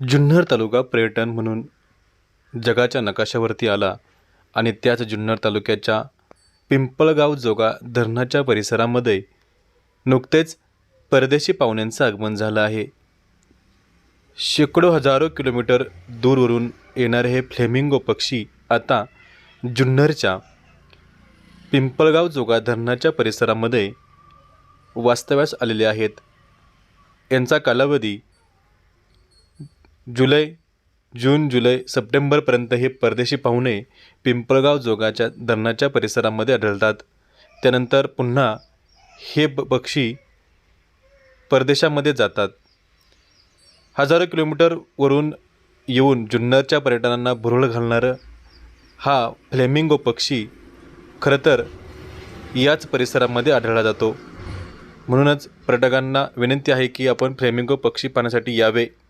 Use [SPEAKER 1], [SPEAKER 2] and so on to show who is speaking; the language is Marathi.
[SPEAKER 1] जुन्नर तालुका पर्यटन म्हणून जगाच्या नकाशावरती आला आणि त्याच जुन्नर तालुक्याच्या पिंपळगाव जोगा धरणाच्या परिसरामध्ये नुकतेच परदेशी पाहुण्यांचं आगमन झालं आहे. शेकडो हजारो किलोमीटर दूरवरून येणारे हे फ्लेमिंगो पक्षी आता जुन्नरच्या पिंपळगाव जोगा धरणाच्या परिसरामध्ये वास्तव्यास आलेले आहेत. यांचा कालावधी जुलै जून जुलै सप्टेंबरपर्यंत हे परदेशी पाहुणे पिंपळगाव जोगाच्या धरणाच्या परिसरामध्ये आढळतात. त्यानंतर पुन्हा हे ब पक्षी परदेशामध्ये जातात. हजारो किलोमीटरवरून येऊन जुन्नरच्या पर्यटनांना भुरळ घालणारं हा फ्लेमिंगो पक्षी खरं तर याच परिसरामध्ये आढळला जातो. म्हणूनच पर्यटकांना विनंती आहे की आपण फ्लेमिंगो पक्षी पाहण्यासाठी यावे.